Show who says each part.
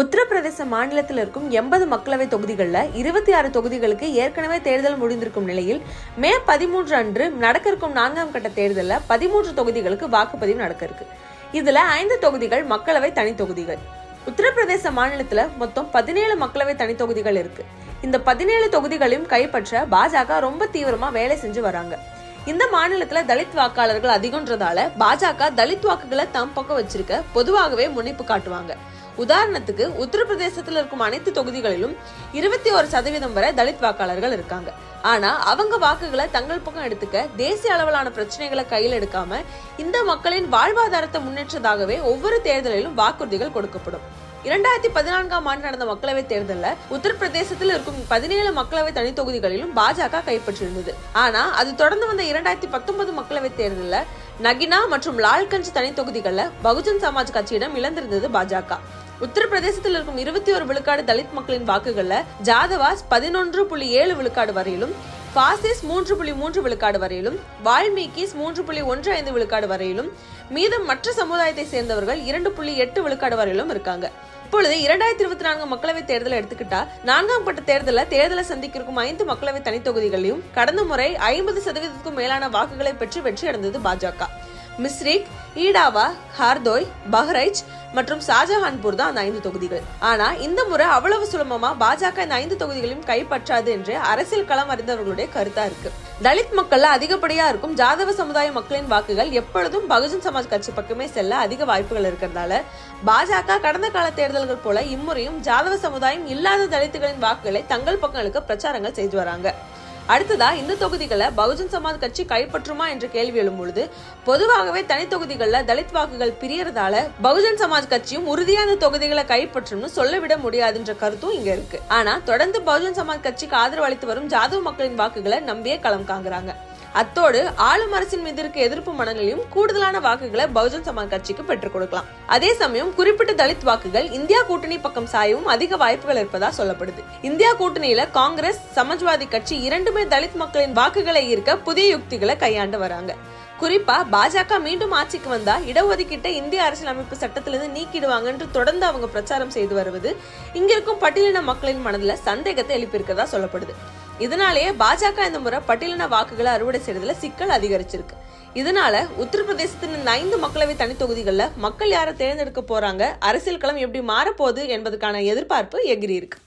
Speaker 1: உத்தரப்பிரதேச மாநிலத்தில் இருக்கும் எண்பது மக்களவை தொகுதிகளில் இருபத்தி ஆறு தொகுதிகளுக்கு ஏற்கனவே தேர்தல் முடிந்திருக்கும் நிலையில் மே பதிமூன்று அன்று நடக்க இருக்கும் நான்காம் கட்ட தேர்தலில் பதிமூன்று தொகுதிகளுக்கு வாக்குப்பதிவு நடக்க இருக்கு. இதுல ஐந்து தொகுதிகள் மக்களவை தனி தொகுதிகள். உத்தரப்பிரதேச மாநிலத்தில் மொத்தம் பதினேழு மக்களவை தனி தொகுதிகள் இருக்கு. இந்த பதினேழு தொகுதிகளையும் கைப்பற்ற பாஜக ரொம்ப தீவிரமா வேலை செஞ்சு வராங்க. இந்த மாநிலத்துல தலித் வாக்காளர்கள் அதிகம்ன்றதால பாஜக தலித் வாக்குகளை தம் பக்கம் வச்சிருக்க பொதுவாகவே முனைப்பு காட்டுவாங்க. உதாரணத்துக்கு உத்தரப்பிரதேசத்தில் இருக்கும் அனைத்து தொகுதிகளிலும் இருபத்தி ஒரு சதவீதம் வரை தலித் வாக்காளர்கள் இருக்காங்க. ஆனா அவங்க வாக்குகளை தங்கள் பக்கம் எடுத்துக்க தேசிய அளவிலான பிரச்சனைகளை கையில் எடுக்காம இந்த மக்களின் வாழ்வாதாரத்தை முன்னேற்றதாகவே ஒவ்வொரு தேர்தலிலும் வாக்குறுதிகள் கொடுக்கப்படும். இரண்டாயிரத்தி பதினான்காம் ஆண்டு நடந்த மக்களவை தேர்தலில் உத்தரப்பிரதேசத்தில் இருக்கும் பதினேழு மக்களவை தனி தொகுதிகளிலும் பாஜக கைப்பற்றியிருந்தது. ஆனா அது தொடர்ந்து வந்த இரண்டாயிரத்தி பத்தொன்பது மக்களவை தேர்தலில் நகினா மற்றும் லால்கஞ்ச் தனி தொகுதிகளில் பகுஜன் சமாஜ் கட்சியிடம் இழந்திருந்தது பாஜக. உத்தரப்பிரதேசத்தில் இருக்கும் இருபத்தி ஒரு விழுக்காடு தலித் மக்களின் வாக்குகள்ல ஜாதவாஸ் பதினொன்று புள்ளி ஏழு விழுக்காடு வரையிலும் பாசிஸ் மூன்று புள்ளி மூன்று விழுக்காடு வரையிலும் வால்மீகிஸ் மூன்று புள்ளி ஒன்று ஐந்து விழுக்காடு வரையிலும் மீதம் மற்ற சமுதாயத்தை சேர்ந்தவர்கள் இரண்டு புள்ளி எட்டு விழுக்காடு வரையிலும் இருக்காங்க. இப்பொழுது இரண்டாயிரத்தி இருபத்தி நான்கு மக்களவை தேர்தலை எடுத்துக்கிட்டா நான்காம் பட்ட தேர்தலில் தேர்தலை சந்திக்க இருக்கும் ஐந்து மக்களவை தனித்தொகுதிகளையும் கடந்த முறை ஐம்பது சதவீதத்துக்கும் மேலான வாக்குகளை பெற்று வெற்றி அடைந்தது பாஜக. மிஸ்ரிக் ஈடாவா ஹார்தோய் பஹ்ரைச் மற்றும் ஷாஜஹான்பூர் தான் அந்த ஐந்து தொகுதிகள். ஆனா இந்த முறை அவ்வளவு சுலபமா பாஜக இந்த ஐந்து தொகுதிகளையும் கைப்பற்றாது என்று அரசியல் களம் அறிந்தவர்களுடைய கருத்தா இருக்கு. தலித் மக்கள்ல அதிகப்படியா இருக்கும் ஜாதவ சமுதாய மக்களின் வாக்குகள் எப்பொழுதும் பகுஜன் சமாஜ் கட்சி பக்கமே செல்ல அதிக வாய்ப்புகள் இருக்கிறதால பாஜக கடந்த கால தேர்தல்கள் போல இம்முறையும் ஜாதவ சமுதாயம் இல்லாத தலித்துகளின் வாக்குகளை தங்கள் பக்கங்களுக்கு பிரச்சாரங்கள் செய்து வராங்க. அடுத்ததா இந்த தொகுதிகளை பகுஜன் சமாஜ் கட்சி கைப்பற்றுமா என்ற கேள்வி எழும்பொழுது பொதுவாகவே தனி தொகுதிகளில் தலித் வாக்குகள் பிரியறதால பகுஜன் சமாஜ் கட்சியும் உறுதியான தொகுதிகளை கைப்பற்றும்னு சொல்லவிட முடியாதுன்ற கருத்தும் இங்க இருக்கு. ஆனா தொடர்ந்து பகுஜன் சமாஜ் கட்சிக்கு ஆதரவு அளித்து வரும் ஜாதவ் மக்களின் வாக்குகளை நம்பியே களம் காங்குறாங்க அத்தோடு ஆளும் அரசின் மீது இருக்க எதிர்ப்பு மனநிலையும் கூடுதலான வாக்குகளை பகுஜன் சமாஜ் கட்சிக்கு பெற்றுக் கொடுக்கலாம். அதே சமயம் குறிப்பிட்ட தலித் வாக்குகள் இந்தியா கூட்டணி பக்கம் சாயவும் அதிக வாய்ப்புகள் இருப்பதா சொல்லப்படுது. இந்தியா கூட்டணியில காங்கிரஸ் சமாஜ்வாதி கட்சி இரண்டுமே தலித் மக்களின் வாக்குகளை ஈர்க்க புதிய யுக்திகளை கையாண்டு வராங்க. குறிப்பா பாஜக மீண்டும் ஆட்சிக்கு வந்தா இடஒதுக்கீட்டை இந்திய அரசியலமைப்பு சட்டத்திலிருந்து நீக்கிடுவாங்கன்னு தொடர்ந்து அவங்க பிரச்சாரம் செய்து வருவது இங்கிருக்கும் பட்டியலின மக்களின் மனதுல சந்தேகத்தை எழுப்பியிருக்கதா சொல்லப்படுது. இதனாலேயே பாஜக இந்த முறை பட்டியலின வாக்குகளை அறுவடை செய்யறதுல சிக்கல் அதிகரிச்சிருக்கு. இதனால உத்தரப்பிரதேசத்தின் இந்த ஐந்து மக்களவை தனி தொகுதிகளில் மக்கள் யாரை தேர்ந்தெடுக்க போறாங்க அரசியல் களம் எப்படி மாறப்போகுது என்பதற்கான எதிர்பார்ப்பு எகிரி இருக்கு